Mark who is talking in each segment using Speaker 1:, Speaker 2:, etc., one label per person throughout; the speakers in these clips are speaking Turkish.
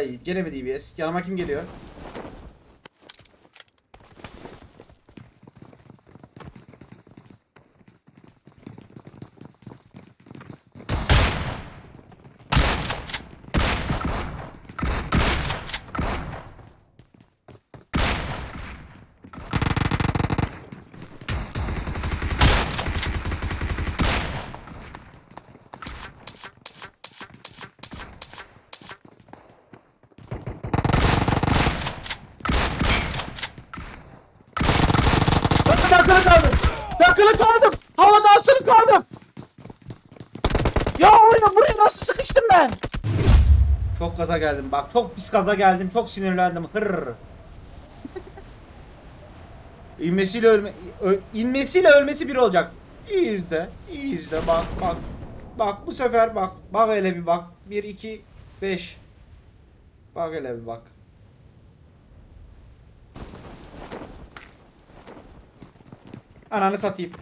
Speaker 1: Ay gene mi DBS? Yanıma kim geliyor? Takılı kaldım. Takılı kaldım. Havada asılı kaldım. Ya oraya buraya nasıl sıkıştım ben? Çok gaza geldim bak. Çok pis gaza geldim. Çok sinirlendim. Hırr. İnmesiyle ölme ö- inmesiyle ölmesi bir olacak. İyi izle. iyi izle bak bak. Bak bu sefer bak. Bak hele bir bak. 1 2 5. Bak hele bir bak. Ananı satayım.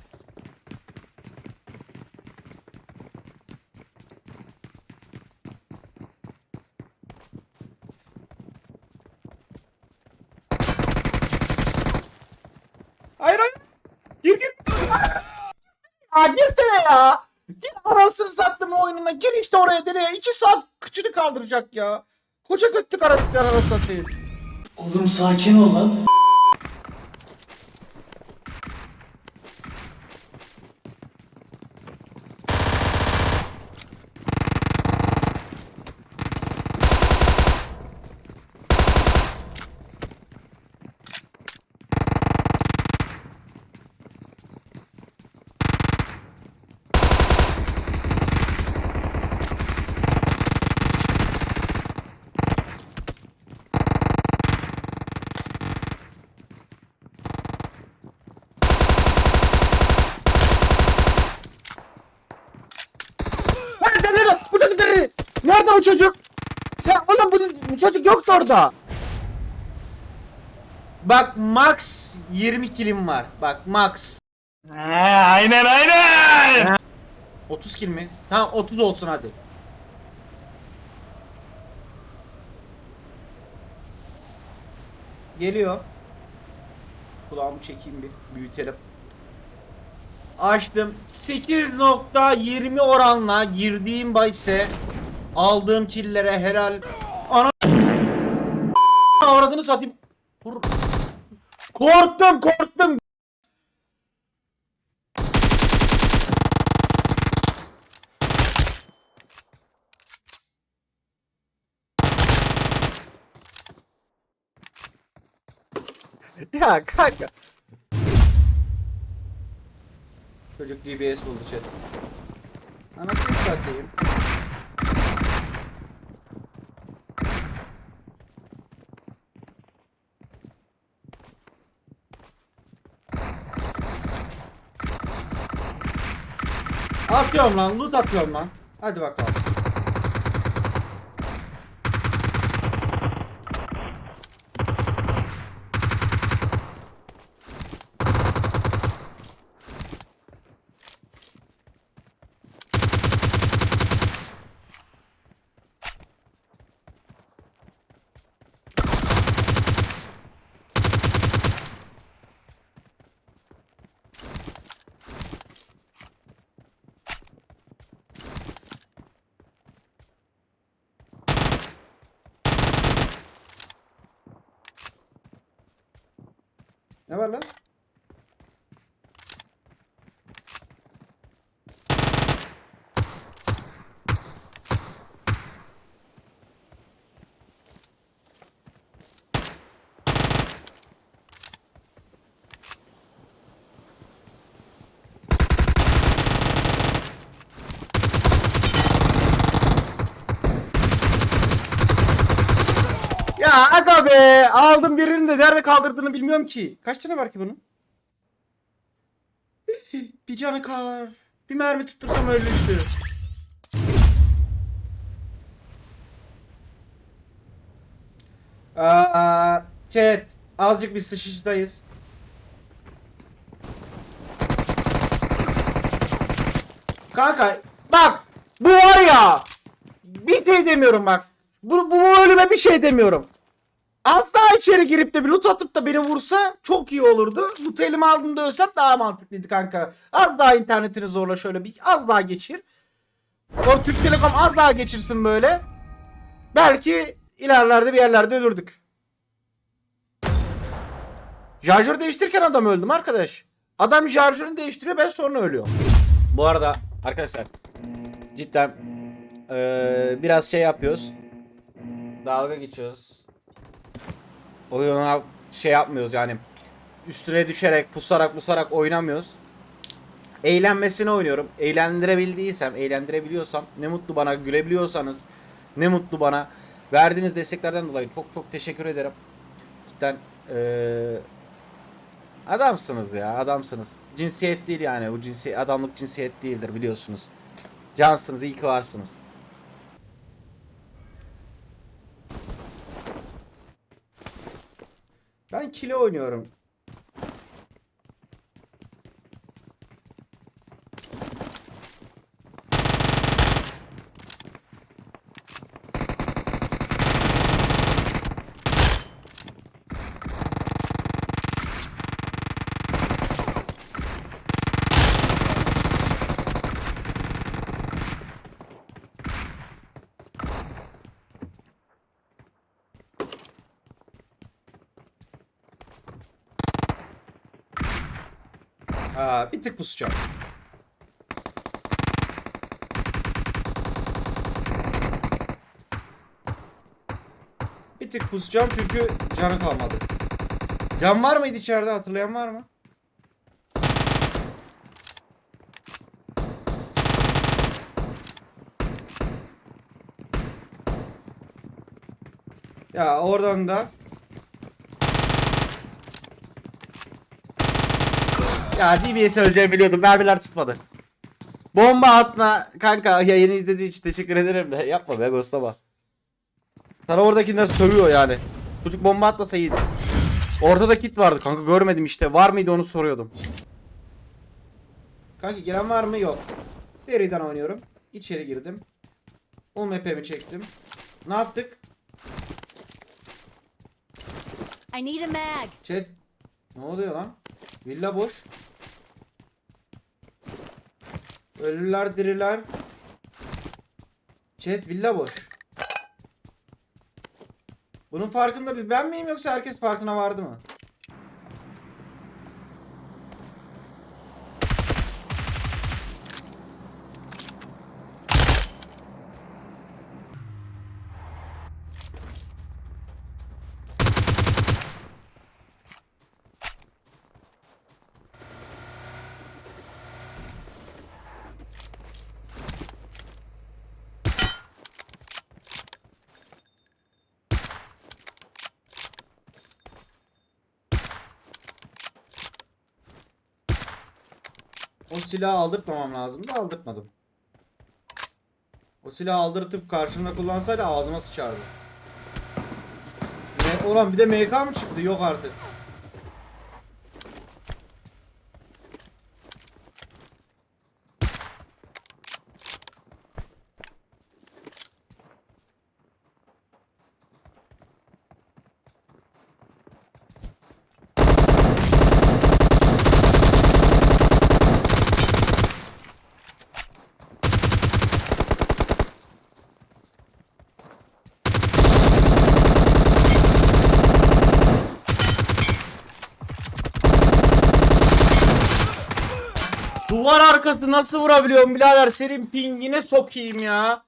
Speaker 1: Hayır hayır. Gir gir. Ya girsene ya. Gir anasını sattım oyununa. Gir işte oraya nereye. İki saat kıçını kaldıracak ya. Koca göttük aradıklar arasını satayım.
Speaker 2: Oğlum sakin ol lan.
Speaker 1: Nerede nerede? Bu çocuk nerede? Nerede o çocuk? Sen oğlum bu, bu çocuk yoktu orada. Bak max 20 kilim var. Bak max.
Speaker 2: He, aynen aynen.
Speaker 1: 30 kill mi? Tamam 30 olsun hadi. Geliyor. Kulağımı çekeyim bir büyütelim. Açtım. 8.20 oranla girdiğim bahse aldığım killere helal ana avradını satayım. Vur- Korktum korktum. Ya kanka. Çocuk DBS buldu chat. Anasını satayım. Atıyorum lan, loot atıyorum lan. Hadi bakalım. Ne var lan? Ya aga be aldım birini de nerede kaldırdığını bilmiyorum ki. Kaç tane var ki bunun? Bir canı kar. Bir mermi tuttursam ölmüştü. Aa, chat. Azıcık bir sıçıştayız. Kanka bak bu var ya bir şey demiyorum bak. Bu, bu ölüme bir şey demiyorum. Az daha içeri girip de bir loot atıp da beni vursa çok iyi olurdu. Loot elime aldığımda ölsem daha mantıklıydı kanka. Az daha internetini zorla şöyle bir az daha geçir. O Türk Telekom az daha geçirsin böyle. Belki ilerlerde bir yerlerde ölürdük. Şarjör değiştirirken adam öldüm arkadaş. Adam şarjörünü değiştiriyor ben sonra ölüyorum. Bu arada arkadaşlar cidden eee, biraz şey yapıyoruz. Dalga geçiyoruz. Oyuna şey yapmıyoruz yani. Üstüne düşerek, pusarak pusarak oynamıyoruz. Eğlenmesini oynuyorum. Eğlendirebildiysem, eğlendirebiliyorsam ne mutlu bana. Gülebiliyorsanız ne mutlu bana. Verdiğiniz desteklerden dolayı çok çok teşekkür ederim. Cidden eee, adamsınız ya adamsınız. Cinsiyet değil yani. Bu cinsiyet adamlık cinsiyet değildir biliyorsunuz. Cansınız, iyi ki varsınız. Kilo oynuyorum. Bir tık pusacağım. Bir tık pusacağım çünkü canı kalmadı. Can var mıydı içeride hatırlayan var mı? Ya oradan da Ya DBS öleceğimi biliyordum. Mermiler tutmadı. Bomba atma kanka yayını izlediğin için teşekkür ederim de yapma be ghostlama. Sana oradakiler sövüyor yani. Çocuk bomba atmasa iyiydi. Ortada kit vardı kanka görmedim işte. Var mıydı onu soruyordum. Kanka gelen var mı? Yok. Seriden oynuyorum. İçeri girdim. UMP'mi çektim. Ne yaptık?
Speaker 3: I need a mag.
Speaker 1: Chat. Ne oluyor lan? Villa boş. Ölüler diriler. Chat villa boş. Bunun farkında bir ben miyim yoksa herkes farkına vardı mı? O silahı aldırtmamam lazım da aldırtmadım. O silahı aldırtıp karşımda kullansaydı ağzıma sıçardı. Ne, ulan bir de MK mı çıktı? Yok artık. Duvar arkası nasıl vurabiliyorum birader senin pingine sokayım ya.